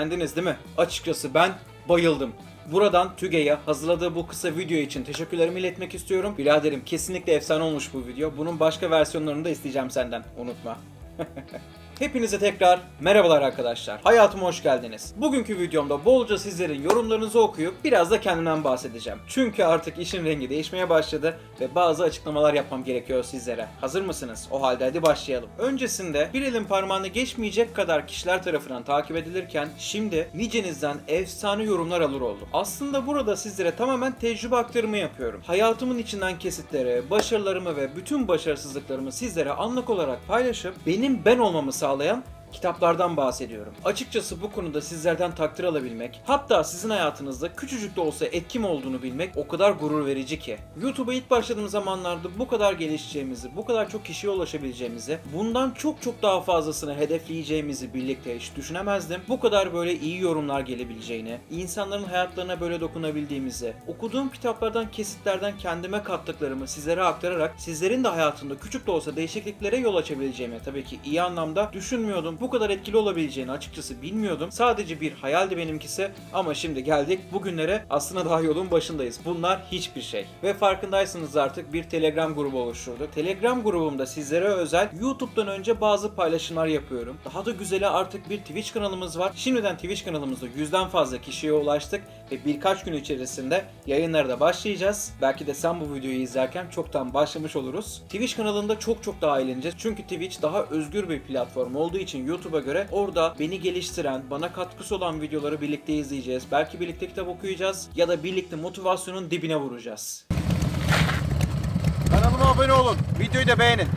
Beğendiniz değil mi? Açıkçası ben bayıldım. Buradan TÜGE'ye hazırladığı bu kısa video için teşekkürlerimi iletmek istiyorum. Biraderim kesinlikle efsane olmuş bu video. Bunun başka versiyonlarını da isteyeceğim senden. Unutma. Hepinize tekrar merhabalar arkadaşlar. Hayatıma hoş geldiniz. Bugünkü videomda bolca sizlerin yorumlarınızı okuyup biraz da kendimden bahsedeceğim. Çünkü artık işin rengi değişmeye başladı ve bazı açıklamalar yapmam gerekiyor sizlere. Hazır mısınız? O halde hadi başlayalım. Öncesinde bir elin parmağını geçmeyecek kadar kişiler tarafından takip edilirken şimdi nicenizden efsane yorumlar alır oldum. Aslında burada sizlere tamamen tecrübe aktarımı yapıyorum. Hayatımın içinden kesitleri, başarılarımı ve bütün başarısızlıklarımı sizlere anlık olarak paylaşıp benim ben olmamı sağlayan kitaplardan bahsediyorum. Açıkçası bu konuda sizlerden takdir alabilmek, hatta sizin hayatınızda küçücük de olsa etkim olduğunu bilmek o kadar gurur verici ki. YouTube'a ilk başladığım zamanlarda bu kadar gelişeceğimizi, bu kadar çok kişiye ulaşabileceğimizi, bundan çok çok daha fazlasını hedefleyeceğimizi birlikte hiç düşünemezdim. Bu kadar böyle iyi yorumlar gelebileceğini, insanların hayatlarına böyle dokunabildiğimizi, okuduğum kitaplardan kesitlerden kendime kattıklarımı sizlere aktararak sizlerin de hayatında küçük de olsa değişikliklere yol açabileceğimi tabii ki iyi anlamda düşünmüyordum. Bu kadar etkili olabileceğini açıkçası bilmiyordum. Sadece bir hayaldi benimkisi ama şimdi geldik bugünlere aslında daha yolun başındayız. Bunlar hiçbir şey. Ve farkındaysanız artık bir Telegram grubu oluşturduk. Telegram grubumda sizlere özel YouTube'dan önce bazı paylaşımlar yapıyorum. Daha da güzeli artık bir Twitch kanalımız var. Şimdiden Twitch kanalımızda yüzden fazla kişiye ulaştık ve birkaç gün içerisinde yayınlara da başlayacağız. Belki de sen bu videoyu izlerken çoktan başlamış oluruz. Twitch kanalında çok çok daha eğleneceğiz. Çünkü Twitch daha özgür bir platform olduğu için YouTube'a göre orada beni geliştiren, bana katkısı olan videoları birlikte izleyeceğiz. Belki birlikte kitap okuyacağız ya da birlikte motivasyonun dibine vuracağız. Kanalıma abone olun. Videoyu da beğenin.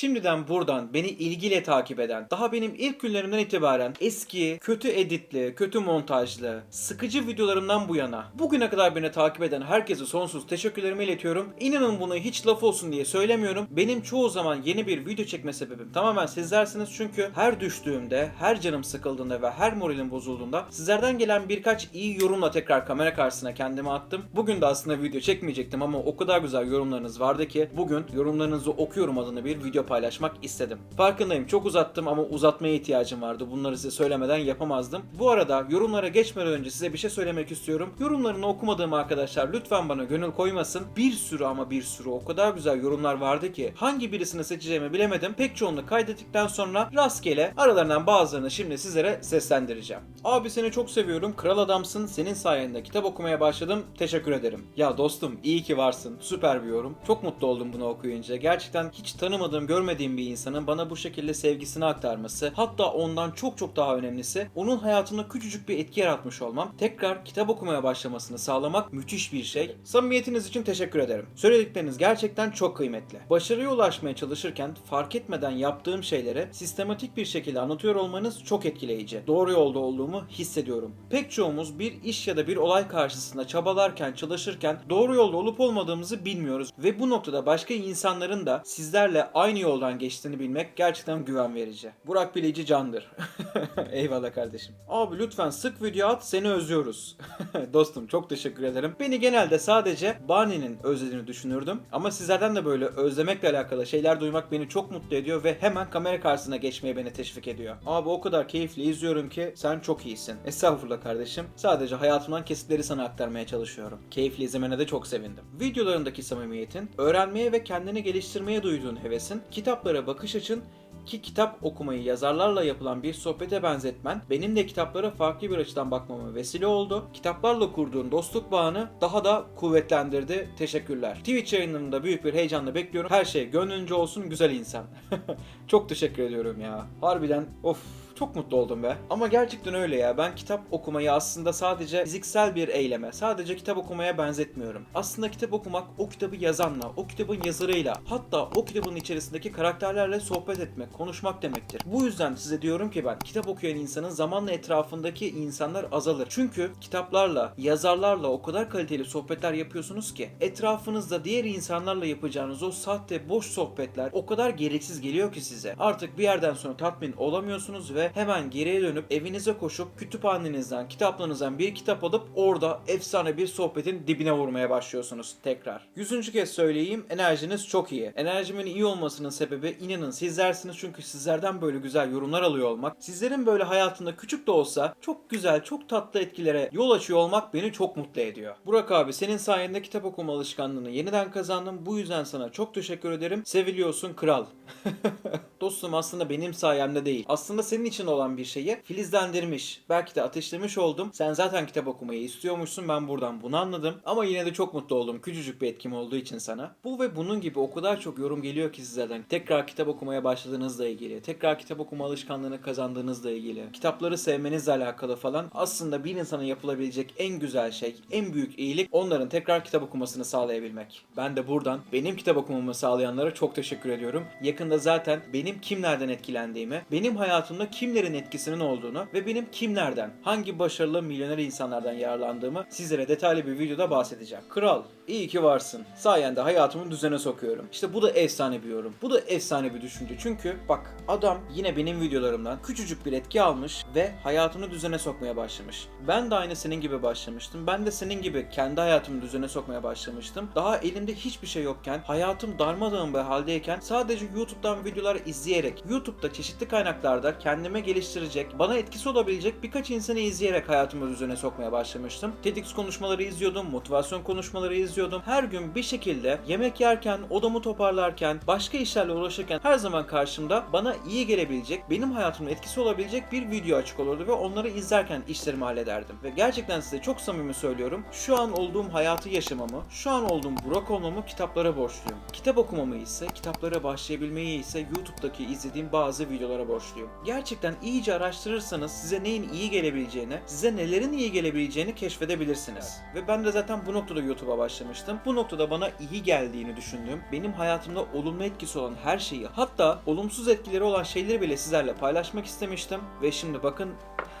Şimdiden buradan beni ilgiyle takip eden, daha benim ilk günlerimden itibaren eski, kötü editli, kötü montajlı, sıkıcı videolarımdan bu yana bugüne kadar beni takip eden herkese sonsuz teşekkürlerimi iletiyorum. İnanın bunu hiç laf olsun diye söylemiyorum. Benim çoğu zaman yeni bir video çekme sebebim tamamen sizlersiniz çünkü her düştüğümde, her canım sıkıldığında ve her moralim bozulduğunda sizlerden gelen birkaç iyi yorumla tekrar kamera karşısına kendimi attım. Bugün de aslında video çekmeyecektim ama o kadar güzel yorumlarınız vardı ki bugün yorumlarınızı okuyorum adını bir video paylaşmak istedim. Farkındayım çok uzattım ama uzatmaya ihtiyacım vardı. Bunları size söylemeden yapamazdım. Bu arada yorumlara geçmeden önce size bir şey söylemek istiyorum. Yorumlarını okumadığım arkadaşlar lütfen bana gönül koymasın. Bir sürü ama bir sürü o kadar güzel yorumlar vardı ki hangi birisini seçeceğimi bilemedim. Pek çoğunu kaydettikten sonra rastgele aralarından bazılarını şimdi sizlere seslendireceğim. Abi seni çok seviyorum. Kral adamsın. Senin sayende kitap okumaya başladım. Teşekkür ederim. Ya dostum iyi ki varsın. Süper bir yorum. Çok mutlu oldum bunu okuyunca. Gerçekten hiç tanımadığım, görmediğim bir insanın bana bu şekilde sevgisini aktarması, hatta ondan çok çok daha önemlisi onun hayatında küçücük bir etki yaratmış olmam, tekrar kitap okumaya başlamasını sağlamak müthiş bir şey. Samimiyetiniz için teşekkür ederim. Söyledikleriniz gerçekten çok kıymetli. Başarıya ulaşmaya çalışırken fark etmeden yaptığım şeyleri sistematik bir şekilde anlatıyor olmanız çok etkileyici. Doğru yolda olduğumu hissediyorum. Pek çoğumuz bir iş ya da bir olay karşısında çabalarken, çalışırken doğru yolda olup olmadığımızı bilmiyoruz ve bu noktada başka insanların da sizlerle aynı yoldan geçtiğini bilmek gerçekten güven verici. Burak Bilici candır. Eyvallah kardeşim. Abi lütfen sık video at seni özlüyoruz. Dostum çok teşekkür ederim. Beni genelde sadece Barney'nin özlediğini düşünürdüm. Ama sizlerden de böyle özlemekle alakalı şeyler duymak beni çok mutlu ediyor ve hemen kamera karşısına geçmeye beni teşvik ediyor. Abi o kadar keyifli izliyorum ki sen çok iyisin. Estağfurullah kardeşim. Sadece hayatımdan kesitleri sana aktarmaya çalışıyorum. Keyifli izlemene de çok sevindim. Videolarındaki samimiyetin, öğrenmeye ve kendini geliştirmeye duyduğun hevesin, kitaplara bakış açın ki kitap okumayı yazarlarla yapılan bir sohbete benzetmen benim de kitaplara farklı bir açıdan bakmama vesile oldu. Kitaplarla kurduğun dostluk bağını daha da kuvvetlendirdi. Teşekkürler. Twitch yayınlarında büyük bir heyecanla bekliyorum. Her şey gönlünce olsun güzel insan. Çok teşekkür ediyorum ya. Harbiden of çok mutlu oldum be. Ama gerçekten öyle ya. Ben kitap okumayı aslında sadece fiziksel bir eyleme, sadece kitap okumaya benzetmiyorum. Aslında kitap okumak o kitabı yazanla, o kitabın yazarıyla, hatta o kitabın içerisindeki karakterlerle sohbet etmek, konuşmak demektir. Bu yüzden size diyorum ki ben kitap okuyan insanın zamanla etrafındaki insanlar azalır. Çünkü kitaplarla, yazarlarla o kadar kaliteli sohbetler yapıyorsunuz ki etrafınızda diğer insanlarla yapacağınız o sahte boş sohbetler o kadar gereksiz geliyor ki size. Artık bir yerden sonra tatmin olamıyorsunuz ve hemen geriye dönüp evinize koşup kütüphanenizden, kitaplarınızdan bir kitap alıp orada efsane bir sohbetin dibine vurmaya başlıyorsunuz tekrar. Yüzüncü kez söyleyeyim enerjiniz çok iyi. Enerjimin iyi olmasının sebebi inanın sizlersiniz çünkü sizlerden böyle güzel yorumlar alıyor olmak, sizlerin böyle hayatında küçük de olsa çok güzel, çok tatlı etkilere yol açıyor olmak beni çok mutlu ediyor. Burak abi senin sayende kitap okuma alışkanlığını yeniden kazandım. Bu yüzden sana çok teşekkür ederim. Seviliyorsun kral. Dostum aslında benim sayemde değil. Aslında senin için olan bir şeyi filizlendirmiş. Belki de ateşlemiş oldum. Sen zaten kitap okumayı istiyormuşsun. Ben buradan bunu anladım. Ama yine de çok mutlu oldum. Küçücük bir etkim olduğu için sana. Bu ve bunun gibi o kadar çok yorum geliyor ki sizlerden. Tekrar kitap okumaya başladığınızla ilgili. Tekrar kitap okuma alışkanlığını kazandığınızla ilgili. Kitapları sevmenizle alakalı falan. Aslında bir insana yapılabilecek en güzel şey, en büyük iyilik onların tekrar kitap okumasını sağlayabilmek. Ben de buradan benim kitap okumamı sağlayanlara çok teşekkür ediyorum. Yakında zaten benim kimlerden etkilendiğimi, benim hayatımda kimlerin etkisinin olduğunu ve benim kimlerden, hangi başarılı milyoner insanlardan yararlandığımı sizlere detaylı bir videoda bahsedeceğim. Kral, iyi ki varsın. Sayende hayatımı düzene sokuyorum. İşte bu da efsane bir yorum. Bu da efsane bir düşünce. Çünkü bak adam yine benim videolarımdan küçücük bir etki almış ve hayatını düzene sokmaya başlamış. Ben de aynı senin gibi başlamıştım. Ben de senin gibi kendi hayatımı düzene sokmaya başlamıştım. Daha elimde hiçbir şey yokken, hayatım darmadağın bir haldeyken sadece YouTube'dan videolar izleyerek, YouTube'da çeşitli kaynaklarda kendime geliştirecek, bana etkisi olabilecek birkaç insanı izleyerek hayatımı düzene sokmaya başlamıştım. TEDx konuşmaları izliyordum, motivasyon konuşmaları izliyordum. Her gün bir şekilde yemek yerken, odamı toparlarken, başka işlerle uğraşırken her zaman karşımda bana iyi gelebilecek, benim hayatımda etkisi olabilecek bir video açık olurdu ve onları izlerken işlerimi hallederdim. Ve gerçekten size çok samimi söylüyorum. Şu an olduğum hayatı yaşamamı, şu an olduğum Burak olmamı kitaplara borçluyum. Kitap okumamı ise, kitaplara başlayabilmeyi ise YouTube'daki izlediğim bazı videolara borçluyum. Gerçekten iyice araştırırsanız size neyin iyi gelebileceğini, size nelerin iyi gelebileceğini keşfedebilirsiniz. Ve ben de zaten bu noktada YouTube'a başlamıştım. Bu noktada bana iyi geldiğini düşündüğüm, benim hayatımda olumlu etkisi olan her şeyi, hatta olumsuz etkileri olan şeyleri bile sizlerle paylaşmak istemiştim. Ve şimdi bakın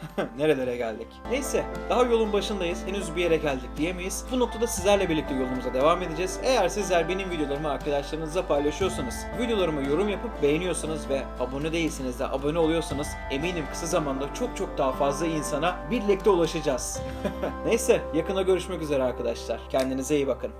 nerelere geldik. Neyse daha yolun başındayız. Henüz bir yere geldik diyemeyiz. Bu noktada sizlerle birlikte yolumuza devam edeceğiz. Eğer sizler benim videolarımı arkadaşlarınızla paylaşıyorsanız, videolarıma yorum yapıp beğeniyorsanız ve abone değilsiniz de abone oluyorsanız eminim kısa zamanda çok çok daha fazla insana birlikte ulaşacağız. Neyse yakına görüşmek üzere arkadaşlar. Kendinize iyi bakın.